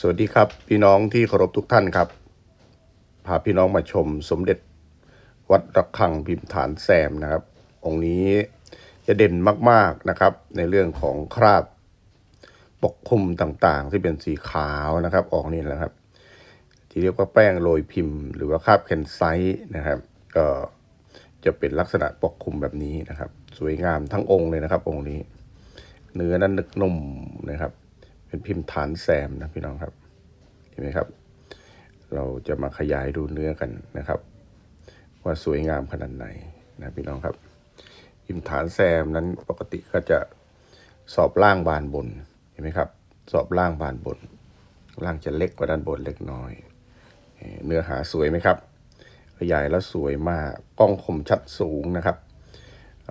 สวัสดีครับ พี่น้องที่เคารพทุกท่านครับ พาพี่น้องมาชมสมเด็จวัดระฆังพิมพ์ฐานแซมนะครับ องค์นี้จะเด่นมากๆนะครับ ในเรื่องของคราบปกคลุมต่างๆ ที่เป็นสีขาวนะครับ ออกนี่แหละครับ ที่เรียกว่าแป้งโรยพิมพ์ หรือว่าคราบแคนไซต์นะครับ ก็จะเป็นลักษณะปกคลุมแบบนี้นะครับ สวยงามทั้งองค์เลยนะครับ องค์นี้ เนื้อนั้นนึกนุ่มนะครับ เป็นพิมพ์ฐานแซมนะพี่น้องครับ เห็นไหมครับ เราจะมาขยายดูเนื้อกันนะครับ ว่าสวยงามขนาดไหนนะพี่น้องครับ พิมพ์ฐานแซมนั้นปกติก็จะสอบล่างบานบน เห็นไหมครับ สอบล่างบานบน ล่างจะเล็กกว่าด้านบนเล็กน้อย เนื้อหาสวยไหมครับ ขยายแล้วสวยมาก กล้องคมชัดสูงนะครับ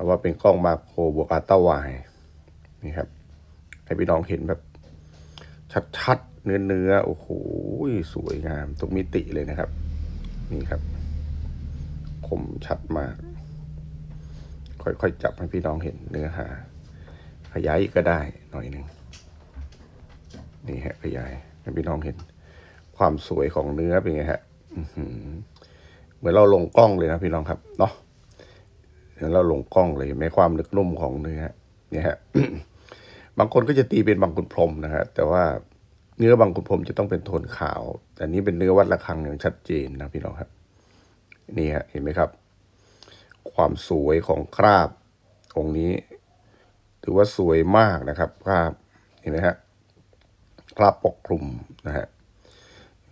ว่าเป็นกล้องมาโครบวกอัลตราไวนี่ครับ ให้พี่น้องเห็นแบบ ชัดๆ เนื้อเนื้อๆโอ้โหสวยงามทุกมิติเลยนะครับ นี่ครับ คมชัดมาก ค่อยๆ จับให้พี่น้องเห็นเนื้อหา ขยายก็ได้หน่อยหนึ่งนี่ฮะขยายให้พี่น้องเห็น ความสวยของเนื้อเป็นไงฮะเหมือนเราลงกล้องเลยนะพี่น้องครับเนาะเหมือนเราลงกล้องเลยในความนึกนุ่มของเนื้อเนี่ยฮะ บางคนก็จะตีเป็นบางกุนพรมนะฮะแต่ว่าเนื้อบางกุนพรมจะต้องเป็นโทนขาว แต่นี้เป็นเนื้อวัดระฆังอย่างชัดเจนนะพี่น้องครับนี่ฮะเห็นไหมครับ ความสวยของคราบองค์นี้ ถือว่าสวยมากนะครับคราบเห็นไหมฮะคราบปกคลุมนะฮะ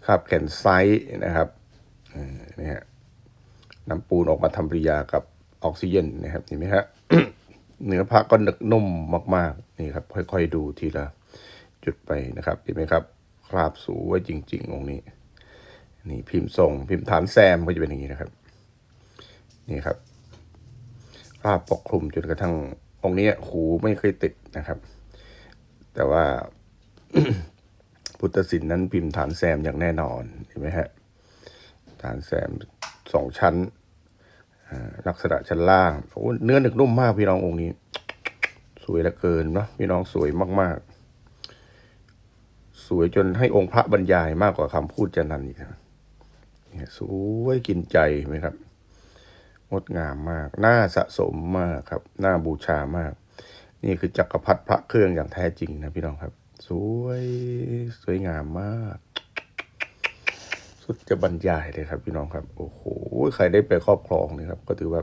คราบแขนไซส์นะครับนี่ฮะน้ำปูนออกมาทำปริยากับออกซิเจนนะครับเห็นไหมฮะ เนื้อผ้าก็หนึกนุ่มมาก ๆ นี่ครับ ค่อย ๆ ดูทีละจุดไปนะครับเห็นไหมครับ คราบสูวยจริง ๆ องค์นี้ นี่พิมพ์ทรงพิมพ์ฐานแซมก็จะเป็นอย่างนี้นะครับ นี่ครับคราบปกคลุมจนกระทั่งองค์นี้หูไม่เคยติดนะครับ แต่ว่าพุทธศิลป์นั้นพิมพ์ฐานแซมอย่างแน่นอนเห็นไหมฮะฐานแซมสองชั้น ลักษณะชั้นล่างโอ้เนื้อหนึกนุ่มมากพี่น้ององค์นี้ สวยเหลือเกินเนาะพี่น้องสวยมาก ๆ สวยจนให้องค์พระบรรยายมากกว่าคำพูดจะนันอีกนะเนี่ยสวยกินใจไหมครับงดงามมาก น่าสะสมมากครับ น่าบูชามาก นี่คือจักรพรรดิพระเครื่องอย่างแท้จริงนะพี่น้องครับ สวย สวยงามมาก สุดจะบรรยายเลยครับพี่น้องครับ โอ้โห ใครได้ไปครอบครองนะครับ ก็ถือว่า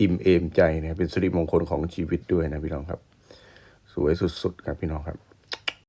อิ่มเอมใจนะเป็นสิริมงคลของชีวิตด้วยนะพี่น้องครับ สวยสุดๆครับพี่น้องครับ